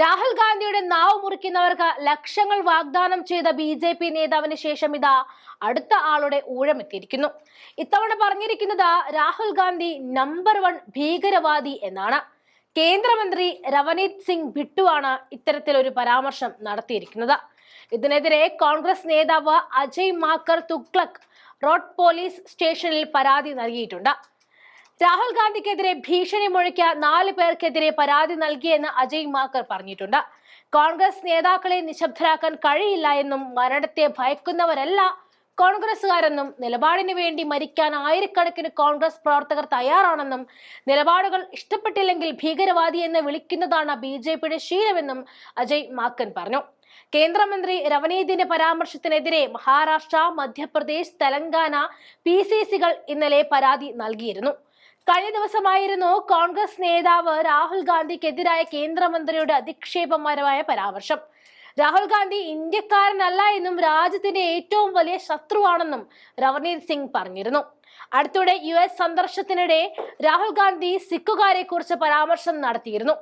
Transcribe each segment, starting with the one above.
രാഹുൽ ഗാന്ധിയുടെ നാവ് മുറിക്കുന്നവർക്ക് ലക്ഷങ്ങൾ വാഗ്ദാനം ചെയ്ത ബി ജെ പി നേതാവിന് ശേഷം ഇതാ അടുത്ത ആളുടെ ഊഴമെത്തിയിരിക്കുന്നു. ഇത്തവണ പറഞ്ഞിരിക്കുന്നത് രാഹുൽ ഗാന്ധി നമ്പർ വൺ ഭീകരവാദി എന്നാണ്. കേന്ദ്രമന്ത്രി രവനീത് സിംഗ് ഭിട്ടുവാണ് ഇത്തരത്തിലൊരു പരാമർശം നടത്തിയിരിക്കുന്നത്. ഇതിനെതിരെ കോൺഗ്രസ് നേതാവ് അജയ് മാക്കർ തുഗ്ലക് റോഡ് പോലീസ് സ്റ്റേഷനിൽ പരാതി നൽകിയിട്ടുണ്ട്. രാഹുൽ ഗാന്ധിക്കെതിരെ ഭീഷണി മുഴക്കിയ നാല് പേർക്കെതിരെ പരാതി നൽകിയെന്ന് അജയ് മാക്കർ പറഞ്ഞിട്ടുണ്ട്. കോൺഗ്രസ് നേതാക്കളെ നിശബ്ദരാക്കാൻ കഴിയില്ല എന്നും മരണത്തെ ഭയക്കുന്നവരല്ല കോൺഗ്രസ്സുകാരെന്നും നിലപാടിന് വേണ്ടി മരിക്കാൻ ആയിരക്കണക്കിന് കോൺഗ്രസ് പ്രവർത്തകർ തയ്യാറാണെന്നും നിലപാടുകൾ ഇഷ്ടപ്പെട്ടില്ലെങ്കിൽ ഭീകരവാദി എന്ന് വിളിക്കുന്നതാണ് ബി ജെ പിയുടെ ശീലമെന്നും അജയ് മാക്കൻ പറഞ്ഞു. കേന്ദ്രമന്ത്രി രവനീതിന്റെ പരാമർശത്തിനെതിരെ മഹാരാഷ്ട്ര മധ്യപ്രദേശ് തെലങ്കാന പി സി സികൾ ഇന്നലെ പരാതി നൽകിയിരുന്നു. കഴിഞ്ഞ ദിവസമായിരുന്നു കോൺഗ്രസ് നേതാവ് രാഹുൽ ഗാന്ധിക്കെതിരായ കേന്ദ്രമന്ത്രിയുടെ അധിക്ഷേപകരമായ പരാമർശം. രാഹുൽ ഗാന്ധി ഇന്ത്യക്കാരനല്ല എന്നും രാജ്യത്തിന്റെ ഏറ്റവും വലിയ ശത്രുവാണെന്നും രവനീത് സിംഗ് പറഞ്ഞിരുന്നു. അടുത്തിടെ യു എസ് സന്ദർശനത്തിനിടെ രാഹുൽ ഗാന്ധി സിഖുകാരെ കുറിച്ച് പരാമർശം നടത്തിയിരുന്നു.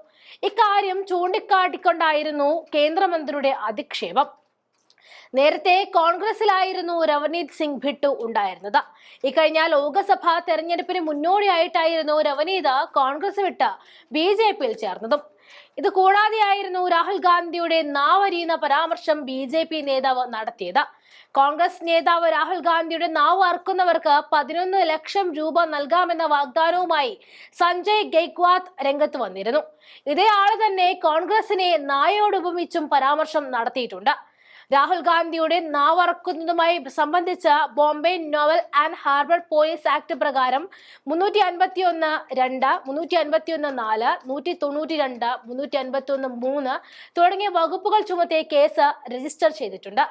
ഇക്കാര്യം ചൂണ്ടിക്കാട്ടിക്കൊണ്ടായിരുന്നു കേന്ദ്രമന്ത്രിയുടെ അധിക്ഷേപം. നേരത്തെ കോൺഗ്രസിലായിരുന്നു രവനീത് സിംഗ് ഭിട്ടു ഉണ്ടായിരുന്നത്. ഇക്കഴിഞ്ഞ ലോക്സഭാ തെരഞ്ഞെടുപ്പിന് മുന്നോടിയായിട്ടായിരുന്നു രവനീത് കോൺഗ്രസ് വിട്ട് ബി ജെ പിയിൽ ചേർന്നതും. ഇത് കൂടാതെയായിരുന്നു രാഹുൽ ഗാന്ധിയുടെ നാവരിയുന്ന പരാമർശം ബി ജെ പി നേതാവ് നടത്തിയത്. കോൺഗ്രസ് നേതാവ് രാഹുൽ ഗാന്ധിയുടെ നാവ് അർക്കുന്നവർക്ക് പതിനൊന്ന് ലക്ഷം രൂപ നൽകാമെന്ന വാഗ്ദാനവുമായി സഞ്ജയ് ഗെയ്ക്വാത്ത് രംഗത്ത് വന്നിരുന്നു. ഇതേ ആൾ തന്നെ കോൺഗ്രസിനെ നായോടുപമിച്ചും പരാമർശം നടത്തിയിട്ടുണ്ട്. രാഹുൽ ഗാന്ധിയുടെ നാവറക്കുന്നതുമായി സംബന്ധിച്ച Bombay naval and harbour police act പ്രകാരം മുന്നൂറ്റി അൻപത്തി ഒന്ന് രണ്ട് മുന്നൂറ്റി അൻപത്തി ഒന്ന് നാല് നൂറ്റി തൊണ്ണൂറ്റി രണ്ട് മുന്നൂറ്റി അൻപത്തി ഒന്ന് മൂന്ന് തുടങ്ങിയ വകുപ്പുകൾ ചുമത്തിയ കേസ് രജിസ്റ്റർ ചെയ്തിട്ടുണ്ട്.